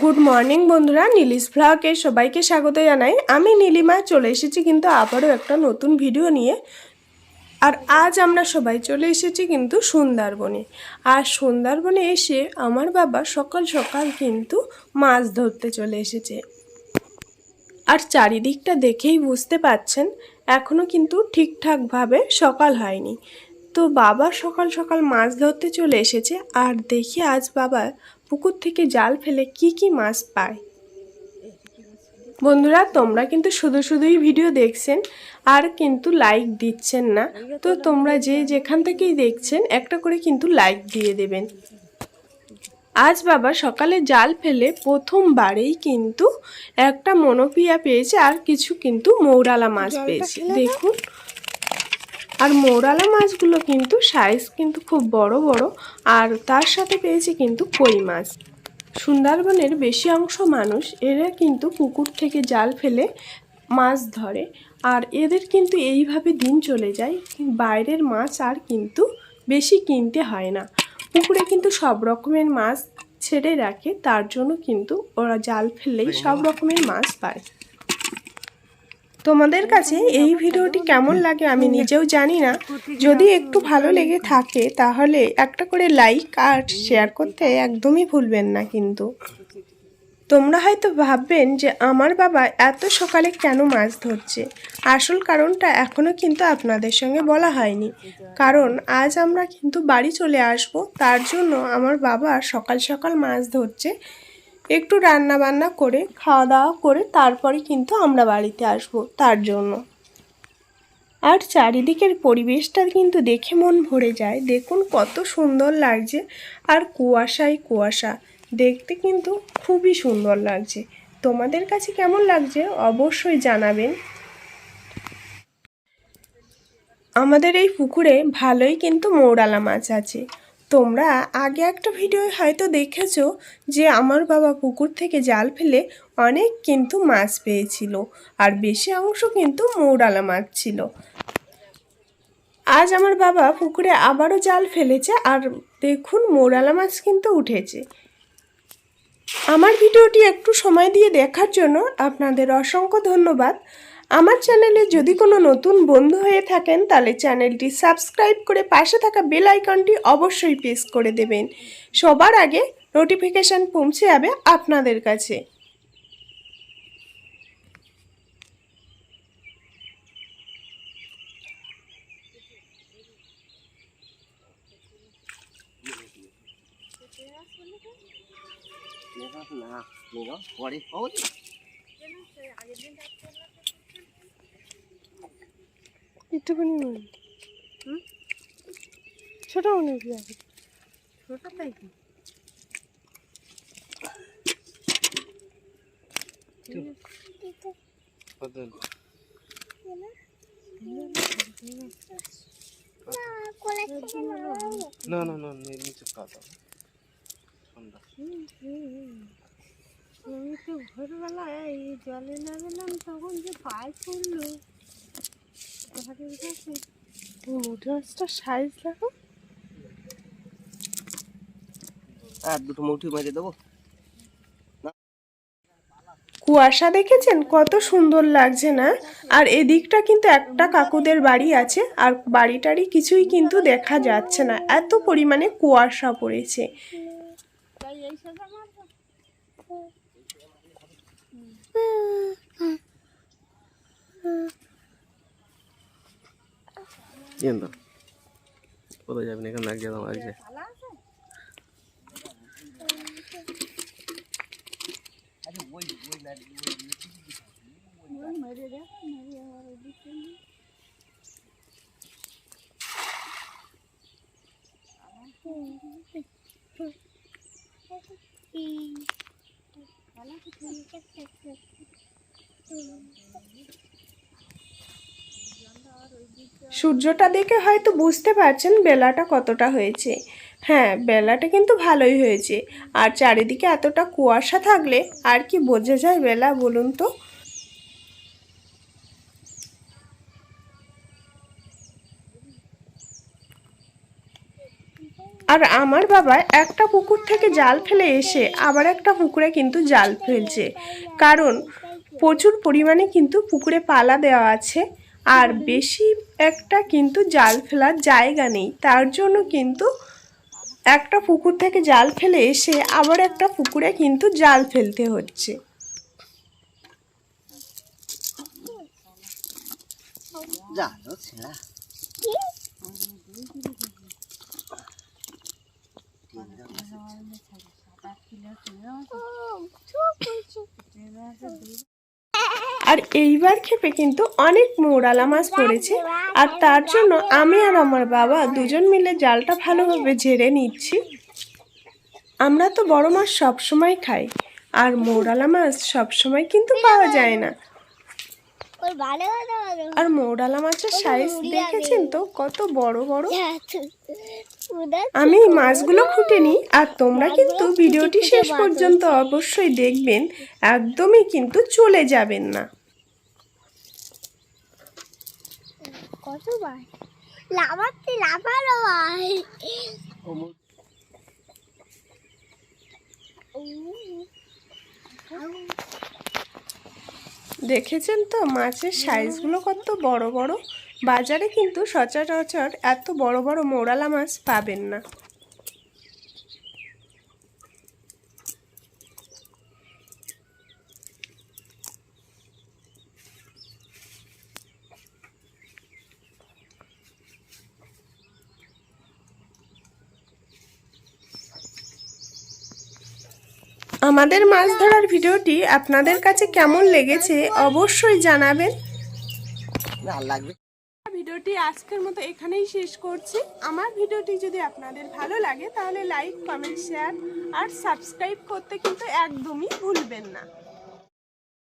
Good morning বন্ধুরা। নীলিশ ভ্লগে সবাইকে স্বাগত জানাই। আমি নীলিমা, চলে এসেছি কিন্তু আবারও একটা নতুন ভিডিও নিয়ে। আর আজ আমরা সবাই চলে এসেছি কিন্তু সুন্দরবনে। আর সুন্দরবনে এসে আমার বাবা সকাল সকাল কিন্তু মাছ ধরতে চলে এসেছে। আর চারিদিকটা দেখেই বুঝতে পাচ্ছেন এখনও কিন্তু ঠিকঠাকভাবে সকাল হয়নি। তো বাবা সকাল সকাল মাছ ধরতে চলে এসেছে। আর দেখি আজ বাবা পুকুর থেকে জাল ফেলে কি কি মাছ পায়? বন্ধুরা তোমরা কিন্তু শুধু শুধুই ভিডিও দেখছেন আর কিন্তু লাইক দিচ্ছেন না। তো তোমরা যে যেখান থেকেই দেখছেন একটা করে কিন্তু লাইক দিয়ে দেবেন। আজ বাবা সকালে জাল ফেলে প্রথমবারেই কিন্তু একটা মনোপিয়া পেয়েছে আর কিছু কিন্তু মৌরালা মাছ পেয়েছে। দেখুন আর মৌরালা মাছগুলো কিন্তু সাইজ কিন্তু খুব বড় বড় আর তার সাথে পেয়েছে কিন্তু কই মাছ। সুন্দরবনের বেশি অংশ মানুষ এরা কিন্তু পুকুর থেকে জাল ফেলে মাছ ধরে আর এদের কিন্তু এইভাবে দিন চলে যায় বাইরের মাছ আর কিন্তু বেশি কিনতে হয় না। পুকুরে কিন্তু সব রকমের মাছ ছেড়ে রাখে তার জন্য কিন্তু ওরা জাল ফেললেই সব রকমের মাছ পায়। তোমাদের কাছে এই ভিডিওটি কেমন লাগে আমি নিজেও জানি না। যদি একটু ভালো লেগে থাকে, তাহলে একটা করে লাইক আর শেয়ার করতে একদমই ভুলবেন না কিন্তু। তোমরা হয়তো ভাববেন যে, আমার বাবা এত সকালে কেন মাছ ধরছে? আসল কারণটা এখনও কিন্তু আপনাদের সঙ্গে বলা হয়নি। কারণ আজ আমরা কিন্তু বাড়ি চলে আসব, তার জন্য আমার বাবা সকাল সকাল মাছ ধরছে। একটু রান্না বান্না করে, খাওয়া দাওয়া করে তারপরে কিন্তু আমরা বাড়িতে আসব তার জন্য। আর চারিদিকের পরিবেশটা কিন্তু দেখে মন ভরে যায়। দেখুন কত সুন্দর লাগছে। আর কুয়াশাই কুয়াশা। দেখতে কিন্তু খুবই সুন্দর লাগছে। তোমাদের কাছে কেমন লাগছে অবশ্যই জানাবেন। আমাদের এই পুকুরে ভালোই কিন্তু মৌরালা মাছ আছে। তোমরা আগে একটা ভিডিও হয়তো দেখেছ যে আমার বাবা পুকুর থেকে জাল ফেলে অনেক কিন্তু মাছ পেয়েছিল আর বেশি অংশ কিন্তু মৌরালা মাছ ছিল। আজ আমার বাবা পুকুরে আবারও জাল ফেলেছে আর দেখুন মৌরালা মাছ কিন্তু উঠেছে। আমার ভিডিওটি একটু সময় দিয়ে দেখার জন্য আপনাদের অসংখ্য ধন্যবাদ। আমার চ্যানেলে যদি কোনো নতুন বন্ধু হয়ে থাকেন, তাহলে চ্যানেলটি সাবস্ক্রাইব করে পাশে থাকা বেল আইকনটি অবশ্যই প্রেস করে দেবেন। সবার আগে নোটিফিকেশান পৌঁছে যাবে আপনাদের কাছে। না পরে একটুখানি ছোট অনেক লাগে ছোট তাই কি না না না নিচে কাদা ঠান্ডা। আমি তো ভোরবেলায় এই জলে নামলাম তখন যে পায়ে পড়ল। মাছটার সাইজ আর দুটো দেবো। কুয়াশা দেখেছেন? কত সুন্দর লাগছে না? আর এদিকটা কিন্তু একটা কাকুদের বাড়ি আছে, আর বাড়িটারই কিছুই কিন্তু দেখা যাচ্ছে না। এত পরিমাণে কুয়াশা পড়েছে। তাই এই সাজা মারবো দিয়ে দাও কোথায় যাবেন এখানে লাগিয়ে দাও লাগছে পালা আছে সূর্যটা দেখে হয়তো বুঝতে পারছেন বেলাটা কতটা হয়েছে। হ্যাঁ বেলাটা কিন্তু ভালোই হয়েছে। আর চারিদিকে এতটা কুয়াশা থাকলে আর কি বোঝা যায় বেলা, বলুন তো? আর আমার বাবা একটা পুকুর থেকে জাল ফেলে এসে আবার একটা পুকুরে কিন্তু জাল ফেলছে। কারণ প্রচুর পরিমাণে কিন্তু পুকুরে পালা দেওয়া আছে। আর বেশি একটা কিন্তু জাল ফেলার জায়গা নেই। তার জন্য কিন্তু একটা পুকুর থেকে জাল ফেলে এসে আবার একটা পুকুরে কিন্তু জাল ফেলতে হচ্ছে। জানো আর এইবার খেপে কিন্তু অনেক মৌরালা মাছ পড়েছে। আর তার জন্য আমি আর আমার বাবা দুজন মিলে জালটা ভালোভাবে ঝেড়ে নিচ্ছি। আমরা তো বড় মাছ সবসময় খাই, আর মৌরালা মাছ সবসময় কিন্তু পাওয়া যায় না। আর মৌরালা মাছের সাইজ দেখেছেন তো? কত বড় বড়। আমি মাছগুলো খুঁটে নিই, আর তোমরা কিন্তু ভিডিওটি শেষ পর্যন্ত অবশ্যই দেখবেন, একদমই কিন্তু চলে যাবেন না। লাভাতে লাভার দেখেছেন তো মাছের সাইজগুলো কত বড় বড়? বাজারে কিন্তু সচরাচর এত বড় বড় মোড়ালা মাছ পাবেন না। আমাদের মাছ ধরার ভিডিওটি আপনাদের কাছে কেমন লেগেছে অবশ্যই জানাবেন। লাগবে। ভিডিওটি আজকের মতো এখানেই শেষ করছি। আমার ভিডিওটি যদি আপনাদের ভালো লাগে তাহলে লাইক কমেন্ট শেয়ার আর সাবস্ক্রাইব করতে কিন্তু একদমই ভুলবেন না।